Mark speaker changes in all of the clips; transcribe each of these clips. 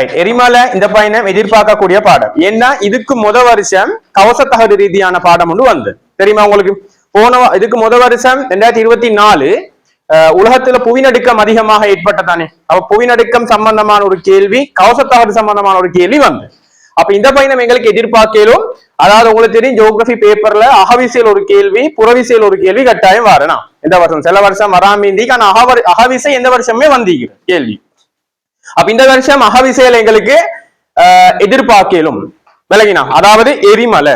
Speaker 1: Right எரிமலை இந்த பயணம் எதிர்பார்க்கக்கூடிய பாடம். ஏன்னா இதுக்கு முத வருஷம் கவசத்தகடு ரீதியான பாடம் ஒன்று வந்து தெரியுமா உங்களுக்கு? போன இதுக்கு முத வருஷம் ரெண்டாயிரத்தி இருபத்தி நாலு உலகத்துல புவிநடுக்கம் அதிகமாக ஏற்பட்டதானே? அப்ப புவிநடுக்கம் சம்பந்தமான ஒரு கேள்வி கவசத்தகடு சம்பந்தமான ஒரு கேள்வி வந்து அப்ப இந்த பயணம் எங்களுக்கு எதிர்பார்க்கலும் அதாவது உங்களுக்கு தெரியும் ஜியோகிரபி பேப்பர்ல அகவிசையில் ஒரு கேள்வி புறவிசையில் ஒரு கேள்வி கட்டாயம் வரணும். இந்த வருஷம் சில வருஷம் வராமீந்தி ஆனா அகவ அகவிசை எந்த வருஷமே வந்தீங்க கேள்வி. அப்ப இந்த வருஷம் அகவிசையில் எங்களுக்கு அஹ், எதிர்பார்க்கலும் விலகினா அதாவது எரிமலை.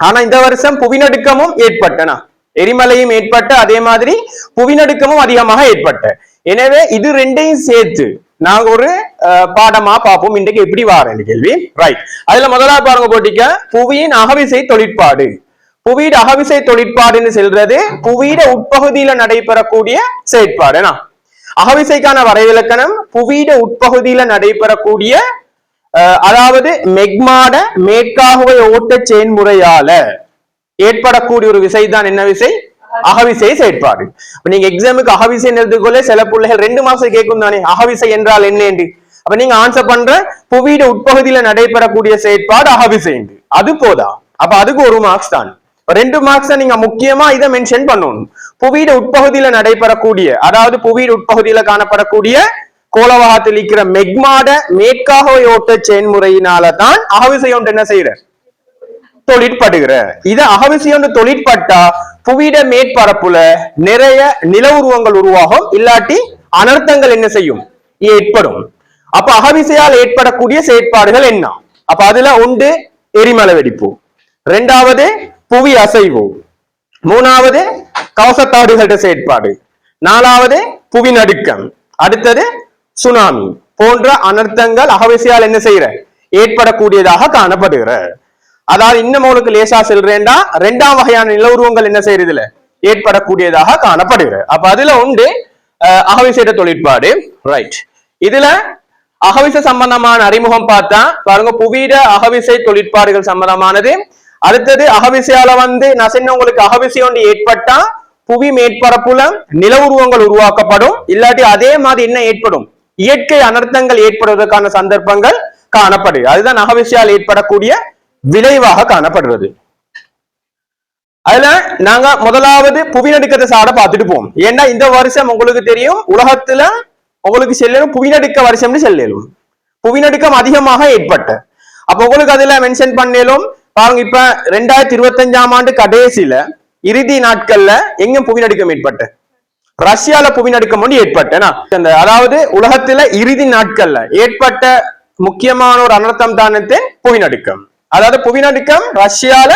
Speaker 1: ஆனா இந்த வருஷம் புவிநடுக்கமும் ஏற்பட்டனா. எரிமலையும் ஏற்பட்ட அதே மாதிரி புவிநடுக்கமும் அதிகமாக ஏற்பட்ட. எனவே இது ரெண்டையும் சேர்த்து நாங்க ஒரு அஹ், பாடமா பார்ப்போம். இன்றைக்கு எப்படி வாரேன் கேள்வி? ரைட் அதுல முதலா பாருங்க போட்டிக்க. புவியின் அகவிசை தொழிற்பாடு. புவியிட அகவிசை தொழிற்பாடுன்னு சொல்றது புவியிட உட்பகுதியில நடைபெறக்கூடிய செயற்பாடுனா. அகவிசைக்கான வரைவிலக்கணம் புவியிட உட்பகுதியில நடைபெறக்கூடிய அதாவது மெக்மாட மேற்காகுவை ஓட்ட செயன்முறையால ஏற்படக்கூடிய ஒரு விசை தான் என்ன விசை? அகவிசை செயற்பாடு. நீங்க எக்ஸாமுக்கு அகவிசை எழுதுகொள்ள சில பிள்ளைகள் ரெண்டு மாசம் கேட்கும் தானே? அகவிசை என்றால் என்ன என்று? அப்ப நீங்க ஆன்சர் பண்ற புவியிட உட்பகுதியில நடைபெறக்கூடிய செயற்பாடு அகவிசை அது போதா? அப்ப அதுக்கு ஒரு மார்க்ஸ் தான். ரெண்டு மார்க்ஸ் நீங்க முக்கியமா இதை மென்ஷன் பண்ணணும். புவியிட உட்பகுதியில நடைபெறக்கூடிய அதாவது புவியிட உட்பகுதியில காணப்படக்கூடிய கோலவாகத்தில் இருக்கிற மெக்மாட மேற்காக ஓட்ட செயன்முறையினால தான் என்ன செய்யற? தொழிற்படுகிற. இது அகவிசையோண்டு தொழிற்பட்டா புவியிட மேற்பரப்புல நிறைய நில உருவங்கள் உருவாகும். இல்லாட்டி அனர்த்தங்கள் என்ன செய்யும்? ஏற்படும். அப்ப அகவிசையால் ஏற்படக்கூடிய செயற்பாடுகள் என்ன? அப்ப அதுல உண்டு எரிமலை வெடிப்பு. ரெண்டாவது புவி அசைவு. மூணாவது கவசத்தாடுகளிட செயற்பாடு. நாலாவது புவி நடுக்கம். அடுத்தது சுனாமி. போன்ற அனர்த்தங்கள் அகவிசையால் என்ன செய்யற ஏற்படக்கூடியதாக காணப்படுகிற. அதாவது இன்னும் உங்களுக்கு லேசா செல்றேன்டா ரெண்டாம் வகையான நில உருவங்கள் என்ன செய்யறதுல ஏற்படக்கூடியதாக காணப்படுகிற. அப்ப அதுல உண்டு அஹ், அகவிசைட தொழிற்பாடு. ரைட் இதுல அகவிசை சம்பந்தமான அறிமுகம் பார்த்தா பாருங்க புவியிட அகவிசை தொழிற்பாடுகள் சம்பந்தமானது அடுத்தது அகவிசையால வந்து நான் சொன்ன உங்களுக்கு அகவிசை ஒன்று ஏற்பட்டா புவி மேற்பரப்புல நில உருவங்கள் உருவாக்கப்படும். இல்லாட்டி அதே மாதிரி என்ன ஏற்படும்? இயற்கை அனர்த்தங்கள் ஏற்படுவதற்கான சந்தர்ப்பங்கள் காணப்படுது அதுதான் அகவிசையால் ஏற்படக்கூடிய விளைவாக காணப்படுறது அதுல நாங்க முதலாவது புவிநடுக்கத்தை சாட பார்த்துட்டு போவோம். ஏன்னா இந்த வருஷம் உங்களுக்கு தெரியும் உலகத்துல உங்களுக்கு செல்லும் புவிநடுக்க வருஷம்னு செல்லலும். புவிநடுக்கம் அதிகமாக ஏற்பட்ட அப்ப உங்களுக்கு அதுல மென்ஷன் பண்ணலும் பாருங்க இப்ப ரெண்டாயிரத்தி இருபத்தஞ்சாம் ஆண்டு கடைசியில இறுதி நாட்கள்ல எங்க புவிநடுக்கம் ஏற்பட்ட. ரஷ்யால புவிநடுக்கம் ஒன்று ஏற்பட்டனா அந்த அதாவது உலகத்துல இறுதி நாட்கள்ல ஏற்பட்ட முக்கியமான ஒரு அனர்த்தம் தானத்தை புவிநடுக்கம். அதாவது புவிநடுக்கம் ரஷ்யால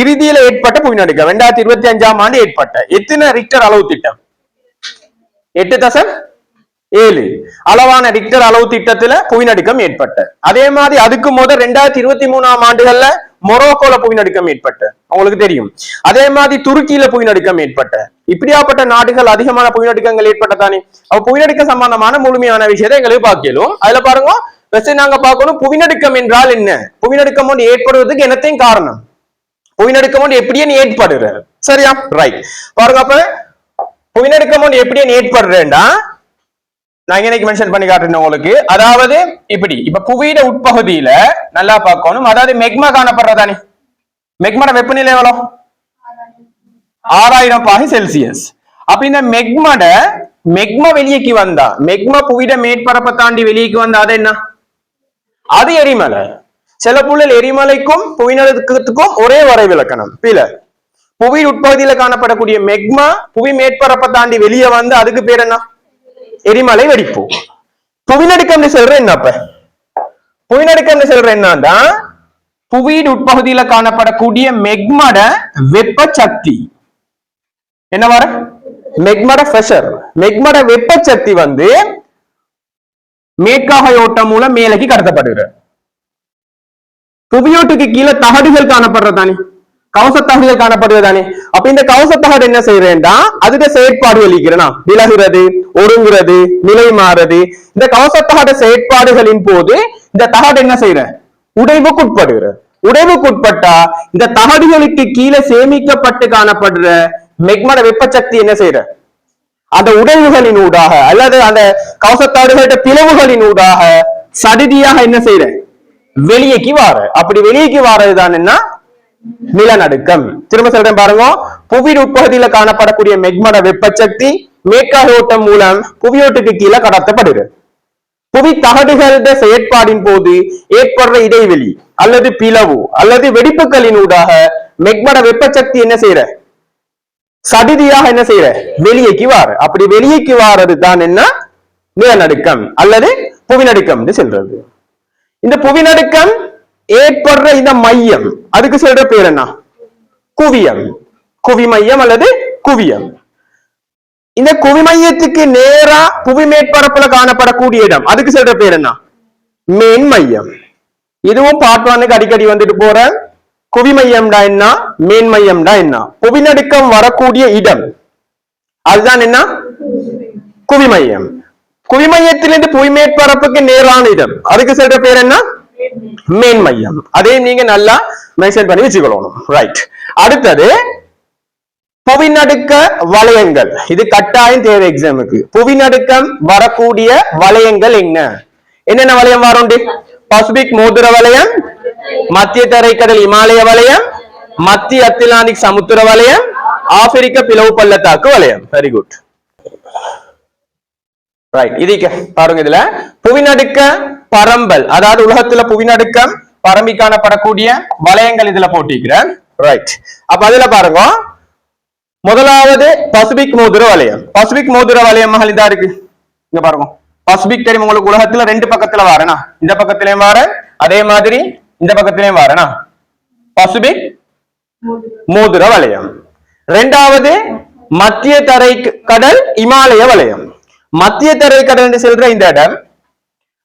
Speaker 1: இறுதியில ஏற்பட்ட புவிநடுக்கம். ரெண்டாயிரத்தி இருபத்தி அஞ்சாம் ஆண்டு ஏற்பட்ட. எத்தனை ரிக்டர் அளவு திட்டம்? எட்டு தசம் ஏழு. அளவான ரிக்டர் அளவு திட்டத்துல புவிநடுக்கம் ஏற்பட்ட. அதே மாதிரி அதுக்கு முதல் ரெண்டாயிரத்தி இருபத்தி மூணாம் ஆண்டுகள்ல மொரோக்கோல புவிநடுக்கம் ஏற்பட்ட. அவங்களுக்கு தெரியும். அதே மாதிரி துருக்கியில புவிநடுக்கம் ஏற்பட்ட. இப்படியாப்பட்ட நாடுகள் அதிகமான புவிநடுக்கங்கள் ஏற்பட்டதானே அவ புவிநடுக்க சம்பந்தமான முழுமையான விஷயத்தை எங்களுக்கு பார்க்கலும் அதுல பாருங்க ஃபர்ஸ்ட் நாங்க பார்க்கணும் புவிநடுக்கம் என்றால் என்ன? புவிநடுக்கம் ஒன்று ஏற்படுவதற்கு என்னத்தையும் காரணம்? புவிநடுக்கம் ஒன்று எப்படியே ஏற்படுற? சரியா? ரைட் பாருங்க அப்ப புவிநடுக்கம் ஒன்று எப்படியே ஏற்படுறேன்டா? நான் இன்னைக்கு மென்ஷன் பண்ணி காட்டுறேன் உங்களுக்கு. அதாவது இப்படி இப்ப புவியிட உட்பகுதியில நல்லா பார்க்கணும். அதாவது மெக்மா காணப்படுறதானே மெக்மட வெப்பநிலை எவ்வளோ? ஆறாயிரம் பாகி செல்சியஸ். அப்ப இந்த மெக்மட மெக்ம வெளியேக்கு வந்தா மெக்ம புவியிட மேற்பரப்பை தாண்டி வெளியேக்கு வந்தா அது என்ன? அது எரிமலை. சில புள்ளல் எரிமலைக்கும் புவிநலத்துக்கும் ஒரே வரை விளக்கணம் பில புவி உட்பகுதியில காணப்படக்கூடிய மெக்மா புவி மேற்பரப்பை தாண்டி வெளியே வந்து அதுக்கு பேர் என்ன? எரிமலை வெடிப்பு. புவிநடுக்கம் சொல்ற என்ன அப்ப? புவிநடுக்கம் சொல்ற என்னன்னா புவியின் உட்பகுதியில காணப்படக்கூடிய மெக்மட வெப்ப சக்தி என்ன வர? மெக்மட பிரஷர் மெக்மட வெப்ப சக்தி வந்து மேற்காக ஓட்டம் மூலம் மேலக்கு கடத்தப்படுகிற புவியோட்டுக்கு கீழே தகடுகள் காணப்படுற தானே தகடுகள் காணப்படுவதானே அப்ப இந்த கவசத்தகடு என்ன செய்யறேன்டா அதுக்கு செயற்பாடுகள் இருக்கிறனா விலகுறது ஒருங்குறது நிலை மாறுறது. இந்த கவசத்தகட செயற்பாடுகளின் போது இந்த தகடு என்ன செய்யற உடைவுக்குட்படுகிற உடைவுக்குட்பட்டா இந்த தகடுகளுக்கு கீழே சேமிக்கப்பட்டு காணப்படுற மெக்மட வெப்பசக்தி என்ன செய்யற அந்த உடைவுகளின் ஊடாக அல்லது அந்த கவசத்தாடுகளிட்ட பிளவுகளின் ஊடாக சடுதியாக என்ன செய்யற வெளியேக்கு வார. அப்படி வெளியேக்கு வாரதுதான் என்ன? நிலநடுக்கம். திரும்ப சொல்றேன் பாருங்க. புவி உட்பகுதியில காணப்படக்கூடிய மெக்மட வெப்பசக்தி மேற்காலோட்டம் மூலம் புவியோட்டுக்கு கீழே கடத்தப்படுகிறது. புவி தகடுகள செயற்பாடின் போது ஏற்படுற இடைவெளி அல்லது பிளவு அல்லது வெடிப்புகளின் ஊடாக மெக்மட வெப்பசக்தி என்ன செய்யற? சடுதியாக என்ன செய்யற? வெளியேக்கு வாரு. அப்படி வெளியேக்கு வாரது தான் என்ன? நிலநடுக்கம் அல்லது புவிநடுக்கம் சொல்றது. இந்த புவிநடுக்கம் ஏற்படுற இந்த மையம் அதுக்கு சொல்ற பேர் என்ன? குவியம். குவி மையம் அல்லது குவியம். இந்த குவி மையத்துக்கு நேரா புவி மேற்பரப்புல காணப்படக்கூடிய இடம் அதுக்கு சொல்ற பேர் என்ன? மேன் மையம் இதுவும் பார்ப்பானுக்கு அடிக்கடி வந்துட்டு போற. குவி மையம்டா என்ன? மேன் மையம்டா என்ன புவிநடுக்கம் வரக்கூடிய இடம். அதுதான் என்ன? குவி மையம் குவி மையத்திலிருந்து புவி மேற்பரப்புக்கு நேரான இடம். அதுக்கு சொல்ற பேர் என்ன? மேன் மையம். அதையும் நீங்க நல்லா மென்ஷன் பண்ணி வச்சுக்கொள்ளணும் ரைட் அடுத்தது புவிநடுக்க வளையங்கள். இது கட்டாயம் தேவை எக்ஸாமுக்கு புவிநடுக்கம் வரக்கூடிய வளையங்கள் என்ன? என்னென்ன வளையம் வரும் பசிபிக் மோதிர வளையம் மத்திய தரைக்கடல் இமாலய வளையம் மத்திய அத்திலாந்திக் சமுத்திர வளையம் ஆப்பிரிக்க பிளவு பள்ளத்தாக்கு வளையம். வெரி குட் ரைட் இதுக்கு பாருங்க இதுல. புவிநடுக்க பரம்பல். அதாவது உலகத்துல புவிநடுக்கம் பரம்பி காணப்படக்கூடிய வளையங்கள் இதுல போட்டிருக்கிறேன். ரைட் அப்ப அதுல பாருங்க. முதலாவது பசிபிக் மோதிர வளையம். பசிபிக் மோதிர வளையம் மகள் இதா இருக்கு. இங்க பாருங்க. பசிபிக் தெரியும் உங்களுக்கு உலகத்துல ரெண்டு பக்கத்துல வரேனா? இந்த பக்கத்திலயும் வர அதே மாதிரி இந்த பக்கத்திலயும் வரேனா? பசிபிக் மோதிர வளையம். ரெண்டாவது மத்திய தரை கடல் இமாலய வளையம். மத்திய தரை கடல் என்று சொல்ற இந்த இடம்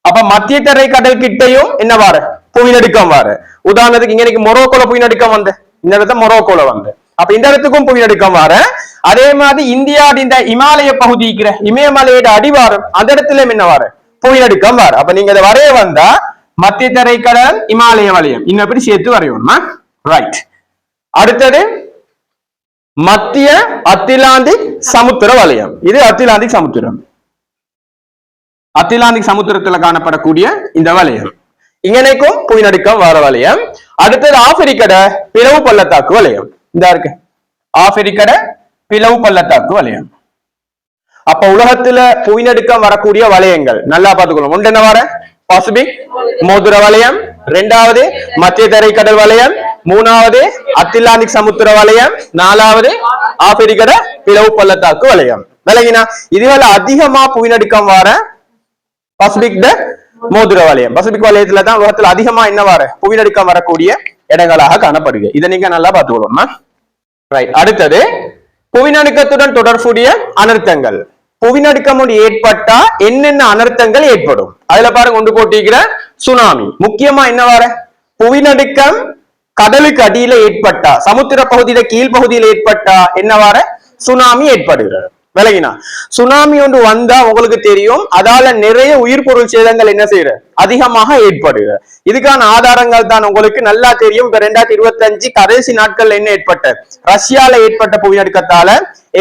Speaker 1: அப்ப மத்திய தரை கடல் கிட்டையும் என்ன வார புவிநடுக்கம் வாரு உதாரணத்துக்கு இங்க இன்னைக்கு மொரோக்கோல புவிநடுக்கம் வந்து இந்த இடத்துல மொரோக்கோல வந்து அப்ப இந்த இடத்துக்கும் புவிநடுக்கம் வார அதே மாதிரி இந்தியாவின் இந்த இமாலய பகுதி இருக்கிற இமயமலையோட அடிவாரம் அந்த இடத்துல என்ன வார புவிநடுக்கம் வார அப்ப நீங்க அதை வரைய வந்தா மத்திய தரை கடல் இமாலய வலயம் இன்னும் எப்படி சேர்த்து வரையணுமா ரைட் அடுத்தது மத்திய அத்திலாந்திக் சமுத்திர வலயம் இது அத்திலாந்திக் சமுத்திரம் அத்திலாந்திக் சமுத்திரத்துல காணப்படக்கூடிய இந்த வலயம். இங்கனைக்கும் புயநடுக்கம் வர வலயம். அடுத்தது ஆப்பிரிக்கட பிளவு பள்ளத்தாக்கு வலயம். இந்த இருக்கு. ஆப்பிரிக்கட பிளவு பள்ளத்தாக்கு வலயம். அப்ப உலகத்துல புயநடுக்கம் வரக்கூடிய வலயங்கள் நல்லா பார்த்துக்கணும். ஒன்று என்ன வர? பசிபிக் மோதிர வலயம். ரெண்டாவது மத்திய தரைக்கடல் வலயம். மூணாவது அத்திலாந்திக் சமுத்திர வலயம். நாலாவது ஆப்பிரிக்கட பிளவு பள்ளத்தாக்கு வலயம். விளங்கினா இதுவரை அதிகமா புயநடுக்கம் வர பசிபிக் த மோதிர வலயம் பசிபிக் வலயத்துல தான் உலகத்துல அதிகமா என்ன வர புவிநடுக்கம் வரக்கூடிய இடங்களாக காணப்படுது இதை நீங்க நல்லா பார்த்துக்கணும் ரைட் அடுத்தது புவிநடுக்கத்துடன் தொடர்புடைய அனர்த்தங்கள் புவிநடுக்கம் ஒன்று ஏற்பட்டா என்னென்ன அனர்த்தங்கள் ஏற்படும் அதுல பாருங்க கொண்டு போட்டிருக்கிற சுனாமி முக்கியமா என்ன வர புவிநடுக்கம் கடலுக்கு அடியில ஏற்பட்டா சமுத்திர பகுதியில கீழ்ப்பகுதியில ஏற்பட்டா என்ன வர சுனாமி ஏற்படுகிறது விலகினா சுனாமி ஒன்று வந்தா உங்களுக்கு தெரியும் அதால நிறைய உயிர் பொருள் சேதங்கள் என்ன செய்யற அதிகமாக ஏற்படுது. இதுக்கான ஆதாரங்கள் தான் உங்களுக்கு நல்லா தெரியும். இப்ப ரெண்டாயிரத்தி இருபத்தி அஞ்சு கடைசி நாட்கள் என்ன ஏற்பட்ட ரஷ்யால ஏற்பட்ட புவிநடுக்கத்தால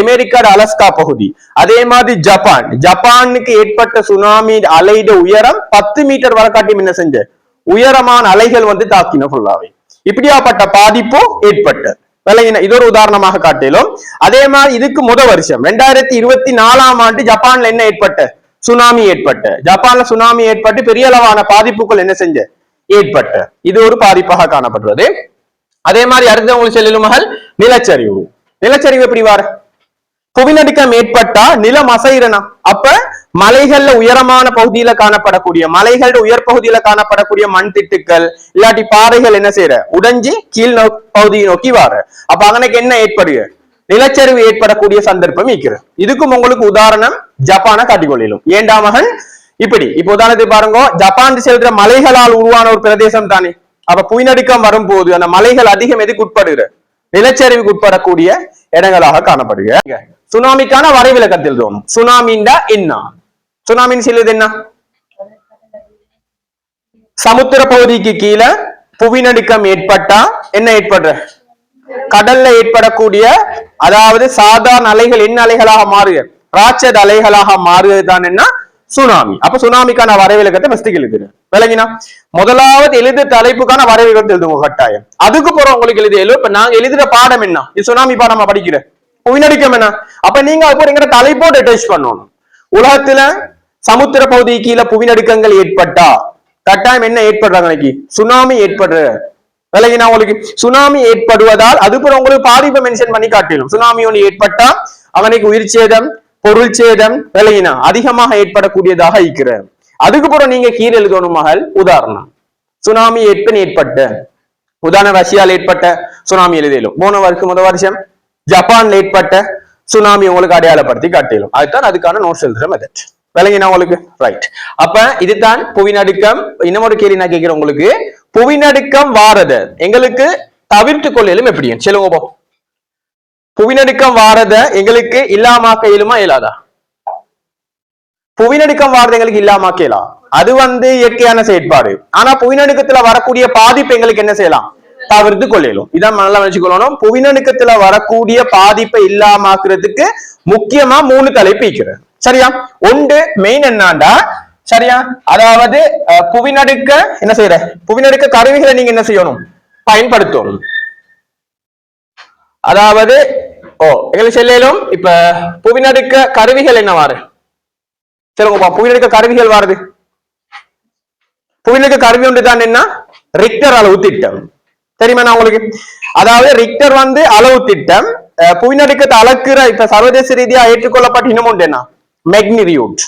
Speaker 1: அமெரிக்கா அலஸ்கா பகுதி. அதே மாதிரி ஜப்பான். ஜப்பானுக்கு ஏற்பட்ட சுனாமி அலைட உயரம் பத்து மீட்டர் வரை காட்டி என்ன செஞ்ச உயரமான அலைகள் வந்து தாக்கின ஃபுல்லாவே இப்படியாப்பட்ட பாதிப்பும் ஏற்பட்ட விளங்கின. இது ஒரு உதாரணமாக காட்டிலும். அதே மாதிரி இதுக்கு முத வருஷம். ரெண்டாயிரத்தி இருபத்தி நாலாம் ஆண்டு ஜப்பான்ல என்ன ஏற்பட்ட? சுனாமி ஏற்பட்ட. ஜப்பான்ல சுனாமி ஏற்பட்டு பெரிய அளவான பாதிப்புகள் என்ன செஞ்ச? ஏற்பட்ட. இது ஒரு பாதிப்பாக காணப்படுறது அதே மாதிரி அடுத்த உங்களுக்கு செல்லும் மகள் நிலச்சரிவு. நிலச்சரிவு எப்படி வார புவிநடுக்கம் ஏற்பட்டா நிலம் அசைறனா அப்ப மலைகள்ல உயரமான பகுதியில காணப்படக்கூடிய மலைகள் உயர் பகுதியில காணப்படக்கூடிய மண் திட்டுக்கள் இல்லாட்டி பாறைகள் என்ன செய்யற உடைஞ்சி கீழ் நோ பகுதியை நோக்கி வார. அப்ப அவனுக்கு என்ன ஏற்படுது? நிலச்சரிவு ஏற்படக்கூடிய சந்தர்ப்பம் இருக்கிறது. இதுக்கும் உங்களுக்கு உதாரணம் ஜப்பான காட்டிக்கொள்ளிலும் ஏண்டா மகன்? இப்படி. இப்ப உதாரணத்தை பாருங்க. ஜப்பான் செல்ற மலைகளால் உருவான ஒரு பிரதேசம் தானே. அப்ப புயநடுக்கம் வரும்போது அந்த மலைகள் அதிகம் எதுக்கு உட்படுகிற? நிலச்சரிவுக்கு உட்படக்கூடிய இடங்களாக காணப்படுக சுனாமிக்கான வரைவிலக்கத்தில் தோணும் சுனாமின்டா என்ன? சுனாமின்னு சொல்லுது என்ன? சமுத்திர பகுதிக்கு கீழே புவிநடுக்கம் ஏற்பட்டா என்ன ஏற்படுற? கடல்ல ஏற்படக்கூடிய அதாவது சாதாரண அலைகள் என்ன அலைகளாக மாறுக ராட்சத அலைகளாக மாறுவது தான் என்ன? சுனாமி. அப்ப சுனாமிக்கான வரவிலக்கத்தை ஃபர்ஸ்ட் எழுதுறேன் விளங்கினா முதலாவது எழுது தலைப்புக்கான வரைவிலக்கத்தை எழுதுவோம் கட்டாயம். அதுக்கு போற உங்களுக்கு எழுதி எழு இப்ப நாங்க எழுதுற பாடம் என்ன? இது சுனாமி பாடமா படிக்கிறேன் புவிநடுக்கம் என்ன? அப்ப நீங்க அது போற எங்கிட்ட தலைப்போடு அட்டாச் பண்ணணும். உலகத்துல சமுத்திர பகுதி கீழே புவிநடுக்கங்கள் ஏற்பட்டா? கட்டாயம் என்ன ஏற்படுறாங்க இன்னைக்கு சுனாமி ஏற்படுற. விலகினா உங்களுக்கு சுனாமி ஏற்படுவதால் அது போல உங்களுக்கு பாதிப்பை மென்ஷன் பண்ணி காட்டிடும். சுனாமி ஒன்று ஏற்பட்டா அவனுக்கு உயிர் சேதம் பொருள் சேதம் விலகினா அதிகமாக ஏற்படக்கூடியதாக இருக்கிற அதுக்கு பிறகு நீங்க கீழே எழுதணும் மகள் உதாரணம். சுனாமி ஏற்பன் ஏற்பட்ட. உதாரணம் ரஷ்யாவில் ஏற்பட்ட சுனாமி எழுதியலும். போன வருஷம் முதல் வருஷம் ஜப்பான்ல ஏற்பட்ட சுனாமி உங்களுக்கு அடையாளப்படுத்தி காட்டிலும் அதுதான் அதுக்கான நோட்ஸ் எழுதுற மெத்தட் விளங்கினா உங்களுக்கு? ரைட் அப்ப இதுதான் புவிநடுக்கம். இன்னமொரு கேள்வி நான் கேட்கிறேன் உங்களுக்கு. புவிநடுக்கம் வாரது. எங்களுக்கு தவிர்த்து கொள்ளையிலும் எப்படி சொல்லுங்க போ புவிநடுக்கம் வாரத எங்களுக்கு இல்லாமாக்க இயலுமா இயலாதா? புவிநடுக்கம் வாரது எங்களுக்கு இல்லாமாக்க இயலாம் அது வந்து இயற்கையான செயற்பாடு. ஆனா புவிநடுக்கத்துல வரக்கூடிய பாதிப்பு எங்களுக்கு என்ன செய்யலாம்? தவிர்த்து கொள்ளையிலும். இதான் நல்லா வச்சுக்கொள்ளணும் புவிநடுக்கத்துல வரக்கூடிய பாதிப்பை இல்லாமாக்குறதுக்கு முக்கியமா மூணு தலைப்பு இருக்கிறது சரியா? ஒன்று மெயின் என்னண்டா? சரியா? அதாவது புவிநடுக்க என்ன செய்யற புவிநடுக்க கருவிகளை நீங்க என்ன செய்யணும்? பயன்படுத்தும் அதாவது ஓ எங்களை செல்லும் இப்ப புவிநடுக்க கருவிகள் என்ன வாரு? சரிங்கப்பா புவிநடுக்க கருவிகள் வாருது. புவிநடுக்க கருவி ஒன்று தான் என்ன? ரிக்டர் அளவு திட்டம் தெரியுமா நான் உங்களுக்கு? அதாவது ரிக்டர் வந்து அளவு திட்டம் புவிநடுக்கத்தை அளக்குற இப்ப சர்வதேச ரீதியா ஏற்றுக்கொள்ளப்பட்ட இன்னும் ஒன்று என்ன? மெக்னிரியூட்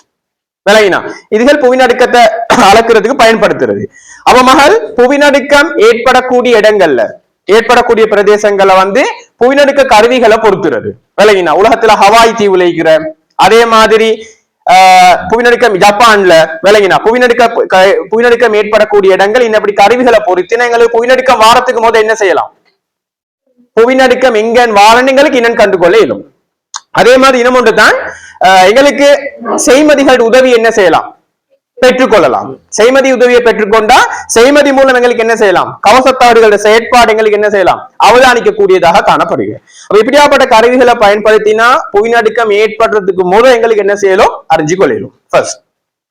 Speaker 1: விளங்கினா இதுகள் புவிநடுக்கத்தை அளக்கிறதுக்கு பயன்படுத்துறது. அவ மகள் புவிநடுக்கம் ஏற்படக்கூடிய இடங்கள்ல ஏற்படக்கூடிய பிரதேசங்களை வந்து புவிநடுக்க கருவிகளை பொறுத்துறது. விளங்கினா உலகத்துல ஹவாய் தீவு இருக்கிற அதே மாதிரி ஆஹ், புவிநடுக்கம் ஜப்பான்ல விளங்கினா புவிநடுக்க புவிநடுக்கம் ஏற்படக்கூடிய இடங்கள் இன்னப்படி கருவிகளை பொறுத்து எங்களுக்கு புவிநடுக்கம் வாரத்துக்கு போது என்ன செய்யலாம்? புவிநடுக்கம் எங்கன்னு வாரணுங்களுக்கு இன்னும் கண்டுகொள்ள இயலும். அதே மாதிரி இனம் ஒன்று தான் எங்களுக்கு செய்மதிகள் உதவி என்ன செய்யலாம்? பெற்றுக்கொள்ளலாம். செய்மதி உதவியை பெற்றுக்கொண்டா செய்மதி மூலம் எங்களுக்கு என்ன செய்யலாம்? கவசத்தாடுகளோட செயற்பாடு எங்களுக்கு என்ன செய்யலாம்? அவதானிக்க கூடியதாக காணப்படுகிறது. அப்ப இப்படியாப்பட்ட கருவிகளை பயன்படுத்தினா புவிநடுக்கம் ஏற்படுறதுக்கு மூலம் எங்களுக்கு என்ன செய்யலும்? அறிஞ்சு கொள்ளலாம். ஃபர்ஸ்ட்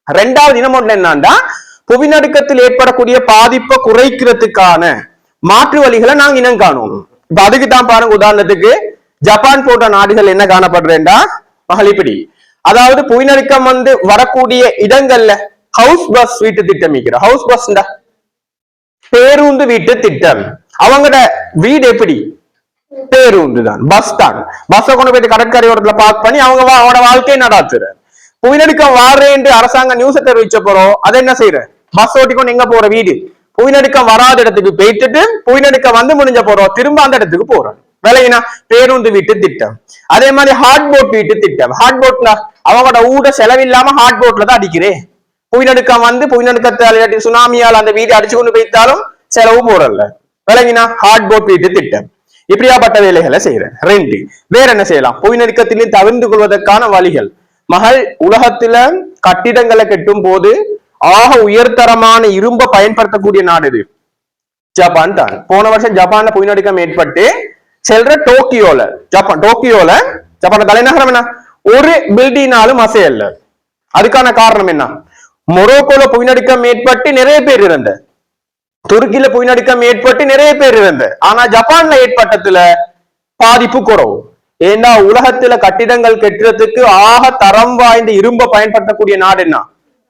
Speaker 1: ரெண்டாவது இனம் ஒண்ணு என்னன்னா புவிநடுக்கத்தில் ஏற்படக்கூடிய பாதிப்பை குறைக்கிறதுக்கான மாற்று வழிகளை நாங்க இனம் காணும் இப்ப அதுக்கு தான் பாருங்க உதாரணத்துக்கு ஜப்பான் போன்ற நாடுகள் என்ன காணப்படுறேன்டா? மகளிப்படி அதாவது புவிநடுக்கம் வந்து வரக்கூடிய இடங்கள்ல ஹவுஸ் பஸ் வீட்டு திட்டம் ஹவுஸ் பஸ்டா பேருந்து வீட்டு திட்டம். அவங்களோட வீடு எப்படி? பேருந்து தான் பஸ் தான். பஸ்ஸை கொண்டு போயிட்டு கடற்கரையோரத்துல பார்க் பண்ணி அவங்க அவங்களோட வாழ்க்கையை நடாத்துற புவிநடுக்கம் வாரேன்னு அரசாங்கம் நியூஸை தெரிவிச்ச போறோம் அதை என்ன செய்யற? பஸ் ஓட்டிக்கொண்டு எங்க போற வீடு? புவிநடுக்கம் வராத இடத்துக்கு போயிட்டுட்டு புவிநடுக்கம் வந்து முடிஞ்ச போறோம் திரும்ப அந்த இடத்துக்கு போறோம் விலையினா பேருந்து வீட்டு திட்டம். அதே மாதிரி ஹாட் போட் வீட்டு திட்டம். ஹாட் போட்ல அவங்களோட ஊட செலவில்லாம ஹாட் போட்ல தான் அடிக்கிறேன் புயநடுக்கம் வந்து புயநடுக்கத்தால் இல்லாட்டி சுனாமியால் அந்த வீடு அடிச்சு கொண்டு போய்த்தாலும் செலவு போறல்ல விளங்கினா ஹார்ட் போட் வீட்டு திட்டம். இப்படியாப்பட்ட வேலைகளை செய்யறேன். ரெண்டு வேற என்ன செய்யலாம்? புவிநடுக்கத்திலும் தவிர்ந்து கொள்வதற்கான வழிகள். மகள் உலகத்துல கட்டிடங்களை கட்டும் போது ஆக உயர்தரமான இரும்பை பயன்படுத்தக்கூடிய நாடு இது. ஜப்பான் தான். போன வருஷம் ஜப்பான்ல புயநடுக்கம் ஏற்பட்டு செல்ற டோக்கியோல ஜப்பான் டோக்கியோல ஜப்பானோட தலைநகரம் என்ன? ஒரு பில்டிங்னாலும் அசையல்ல. அதுக்கான காரணம் என்ன? மொரோக்கோல புயநடுக்கம் ஏற்பட்டு நிறைய பேர் இருந்த துருக்கியில புயநடுக்கம் ஏற்பட்டு நிறைய பேர் இருந்த ஆனா ஜப்பான்ல ஏற்பட்டதுல பாதிப்பு குறவு. ஏன்னா உலகத்துல கட்டிடங்கள் கட்டுறதுக்கு ஆக தரம் வாய்ந்த இரும்பை பயன்படுத்தக்கூடிய நாடு என்ன?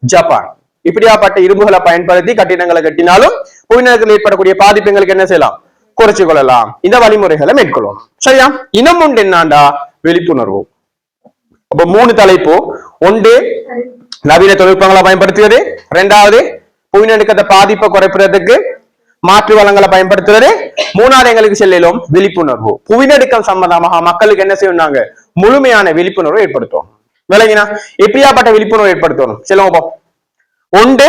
Speaker 1: ஜப்பான். இப்படியாப்பட்ட இரும்புகளை பயன்படுத்தி கட்டிடங்களை கட்டினாலும் புவிநடுக்கத்தில் ஏற்படக்கூடிய பாதிப்புகளுக்கு என்ன செய்யலாம்? குறைச்சு கொள்ளலாம் இந்த வழிமுறைகளை மேற்கொள்ளணும் சரியா? இனம் உண்டு என்னாண்டா விழிப்புணர்வு. அப்ப மூணு தலைப்பு. ஒன்று நவீன தொழில்நுட்பங்களை பயன்படுத்துவது. ரெண்டாவது புவிநடுக்கத்தை பாதிப்பை குறைப்பதற்கு மாற்று வளங்களை பயன்படுத்துவது. மூணாவது எங்களுக்கு செல்லிலும் விழிப்புணர்வு. புவிநடுக்கம் சம்பந்தமாக மக்களுக்கு என்ன செய்யணும் முழுமையான விழிப்புணர்வு ஏற்படுத்தும் விளங்கினா எப்படியாப்பட்ட விழிப்புணர்வு ஏற்படுத்தணும்? சொல்லுங்க ஒன்று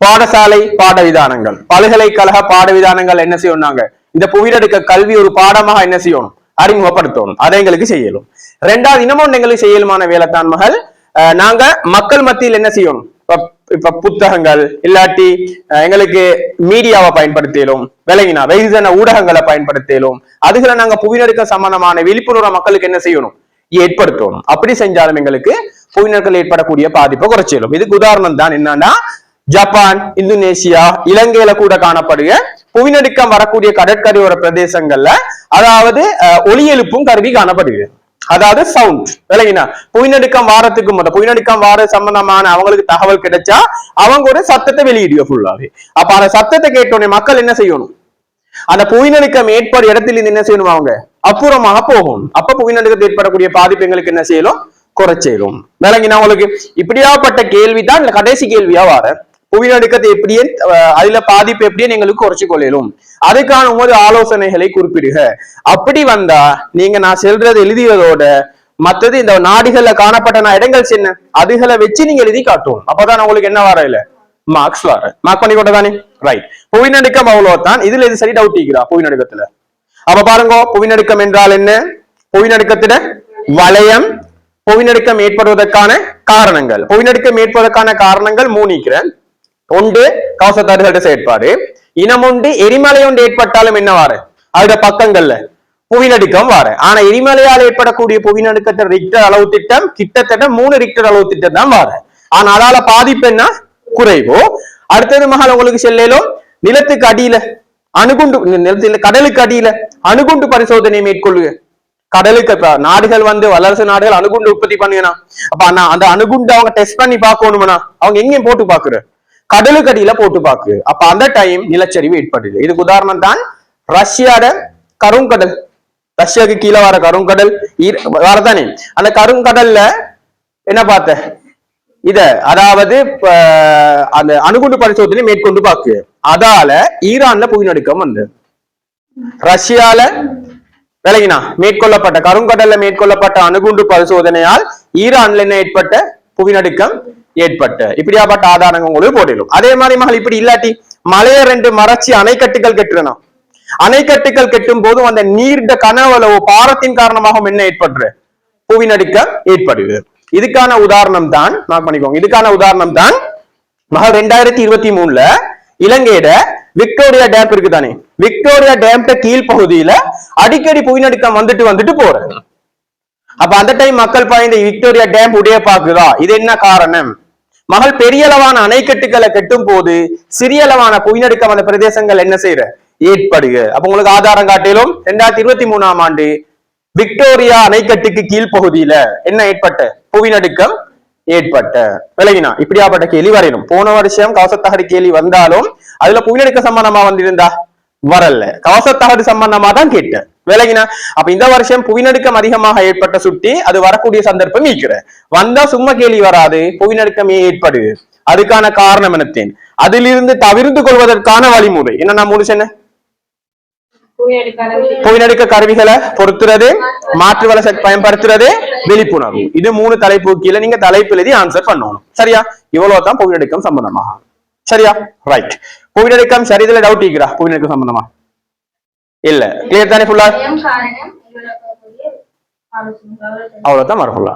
Speaker 1: பாடசாலை பாட விதானங்கள் பல்கலைக்கழக பாட விதானங்கள் என்ன செய்யணும்னாங்க இந்த புவிநடுக்க கல்வி ஒரு பாடமாக என்ன செய்யணும் அறிமுகப்படுத்தணும் அதை எங்களுக்கு செய்யலும். ரெண்டாவது இன்னமும் எங்களுக்கு செய்யலுமான வேலைத்தான் மகள் நாங்க மக்கள் மத்தியில் என்ன செய்யணும் இப்ப இப்ப புத்தகங்கள் இல்லாட்டி அஹ், எங்களுக்கு மீடியாவை பயன்படுத்தியலும் விளங்கினா வெகுஜன ஊடகங்களை பயன்படுத்தியலும் அதுகளை நாங்க புவிநடுக்க சம்பந்தமான விழிப்புணர்வு மக்களுக்கு என்ன செய்யணும்? ஏற்படுத்தணும். அப்படி செஞ்சாலும் எங்களுக்கு புவிநடுக்கல் ஏற்படக்கூடிய பாதிப்பை குறைச்சிடும். இதுக்கு உதாரணம் தான் என்னன்னா ஜப்பான் இந்தோனேசியா இலங்கையில கூட காணப்படுக புவிநடுக்கம் வரக்கூடிய கடற்கரையோர பிரதேசங்கள்ல அதாவது ஒளி எழுப்பும் கருவி காணப்படுகிறது. அதாவது சவுண்ட் விளங்கினா புவிநடுக்கம் வாரத்துக்கு முத புவிநடுக்கம் வார சம்பந்தமான அவங்களுக்கு தகவல் கிடைச்சா அவங்க ஒரு சத்தத்தை வெளியிடுவ ஃபுல்லாவே அப்ப அந்த சத்தத்தை கேட்டோடனே மக்கள் என்ன செய்யணும்? அந்த புவிநடுக்கம் ஏற்படும் இடத்துல இருந்து என்ன செய்யணும் அவங்க? அப்புறமாக போகும். அப்ப புவிநடுக்கத்தை ஏற்படக்கூடிய பாதிப்பு எங்களுக்கு என்ன செய்யணும் குறைச்சேரும். விளங்கினா உங்களுக்கு இப்படியாப்பட்ட கேள்விதான் இல்ல கடைசி கேள்வியா வார புவிநடுக்கத்தை எப்படியே அதுல பாதிப்பு எப்படியே எங்களுக்கு குறைச்சு அதுக்கான உமது ஆலோசனைகளை குறிப்பிடுக. அப்படி வந்தா நீங்க நான் செல்றது எழுதியதோட மத்தது இந்த நாடுகள்ல காணப்பட்ட நான் இடங்கள் சின்ன அதுகளை வச்சு நீங்க எழுதி காட்டுவோம். அப்பதான் உங்களுக்கு என்ன வர இல்ல மார்க்ஸ் வர மார்க் பண்ணி கொண்டதானே ரைட் புவிநடுக்கம் அவ்வளவுதான். இதுல இது சரி டவுட் ஈக்கிறா புவிநடுக்கத்துல. அப்ப பாருங்க புவிநடுக்கம் என்றால் என்ன? புவிநடுக்கத்திட வளையம் புவிநடுக்கம் ஏற்படுவதற்கான காரணங்கள். புவிநடுக்கம் ஏற்படுவதற்கான காரணங்கள் மூணிக்கிறேன் ஒன்று கவசத்தாடுகளோட செயற்பாடு. இனம் ஒன்று எரிமலை ஒன்று ஏற்பட்டாலும் என்ன வாரு அதோட பக்கங்கள்ல புவிநடுக்கம் வாரு ஆனா எரிமலையால் ஏற்படக்கூடிய புவிநடுக்கத்தை ரிக்டர் அளவு திட்டம் கிட்டத்தட்ட மூணு ரிக்டர் அளவு திட்டம் தான் வாரு ஆனா அதால பாதிப்பு என்ன? குறைவோ. அடுத்தது மகள் உங்களுக்கு செல்லேலும் நிலத்துக்கு அடியில அணுகுண்டு நிலத்தில் கடலுக்கு அடியில அணுகுண்டு பரிசோதனை மேற்கொள்ளுங்க கடலுக்கு இப்ப நாடுகள் வந்து வல்லரசு நாடுகள் அணுகுண்டு உற்பத்தி பண்ணுங்கண்ணா. அப்ப அந்த அணுகுண்டு அவங்க டெஸ்ட் பண்ணி பார்க்கணும்னா அவங்க எங்கேயும் போட்டு பாக்குற கடலுக்கடியில போட்டு பாக்கு. அப்ப அந்த டைம் நிலச்சரிவு ஏற்படுது. இதுக்கு உதாரணம் தான் ரஷ்யாட கருங்கடல். ரஷ்யாவுக்கு கீழே வர கருங்கடல் வரதானே? அந்த கருங்கடல்ல என்ன பார்த்த? இத அதாவது அந்த அணுகுண்டு பரிசோதனை மேற்கொண்டு பாக்கு. அதால ஈரான்ல புவிநடுக்கம் வந்து ரஷ்யால விலகினா மேற்கொள்ளப்பட்ட கருங்கடல்ல மேற்கொள்ளப்பட்ட அணுகுண்டு பரிசோதனையால் ஈரான்ல என்ன ஏற்பட்ட? புவிநடுக்கம் ஏற்பட்ட. இப்படியாப்பட்ட ஆதாரங்கள் உங்களுக்கு போட்டிடும் அதே மாதிரி மகள் இப்படி இல்லாட்டி மலைய ரெண்டு மறைச்சி அணைக்கட்டுகள் கட்டுறணும் அணைக்கட்டுகள் கெட்டும் போதும் அந்த நீர்ட கனவளவு பாரத்தின் காரணமாகவும் என்ன ஏற்படுற புவிநடுக்க ஏற்படுது. இதுக்கான உதாரணம் தான் நான் பண்ணிக்கோங்க. இதுக்கான உதாரணம் தான் மகள் ரெண்டாயிரத்தி இருபத்தி மூணுல இலங்கையில விக்டோரியா டேம் இருக்குதானே? விக்டோரியா டேம்ட கீழ் பகுதியில அடிக்கடி புவிநடுக்கம் வந்துட்டு வந்துட்டு போறது. அப்ப அந்த டைம் மக்கள் பாய்ந்த விக்டோரியா டேம் உடைய பாக்குதா இது என்ன காரணம்? மகள் பெரிய அளவான அணைக்கட்டுகளை கட்டும் போது சிறியளவான அந்த பிரதேசங்கள் என்ன செய்யற? ஏற்படுக. அப்ப உங்களுக்கு ஆதாரம் காட்டிலும் ரெண்டாயிரத்தி இருபத்தி மூணாம் ஆண்டு விக்டோரியா அணைக்கட்டுக்கு கீழ்ப்பகுதியில என்ன ஏற்பட்ட? புவிநடுக்கம் ஏற்பட்ட. விலகினா இப்படியாப்பட்ட கேள்வி வரையணும். போன வருஷம் கவசத்தகடு கேள்வி வந்தாலும் அதுல புவிநடுக்க சம்பந்தமா வந்திருந்தா? வரல. கவசத்தகடு சம்பந்தமா தான் கேட்டேன். விலகினா அப்ப இந்த வருஷம் புவிநடுக்கம் அதிகமாக ஏற்பட்ட சுட்டி அது வரக்கூடிய சந்தர்ப்பம் ஈக்கிற வந்தா சும்மா கேள்வி வராது புவிநடுக்கமே ஏற்படுது அதுக்கான காரணம் என்னத்தேன்? அதிலிருந்து தவிர்த்து கொள்வதற்கான வழிமுறை. என்ன முடிச்சு முடிச்சேன்னு புவிநடுக்க கருவிகளை பொருத்துறது மாற்று வள பயன்படுத்துறது விழிப்புணர்வு. இது மூணு தலைப்பு கீழே நீங்க தலைப்பு எழுதி ஆன்சர் பண்ணணும். சரியா? இவ்வளவு தான் புவிநடுக்கம் சம்பந்தமாக சரியா? ரைட் புவிநடுக்கம் சரி இதுல டவுட் இருக்கிறா புவிநடுக்கம் சம்பந்தமா. இல்ல. கிளியர் தானே ஃபுல்லா? அவ்வளவுதான் வரும் ஃபுல்லா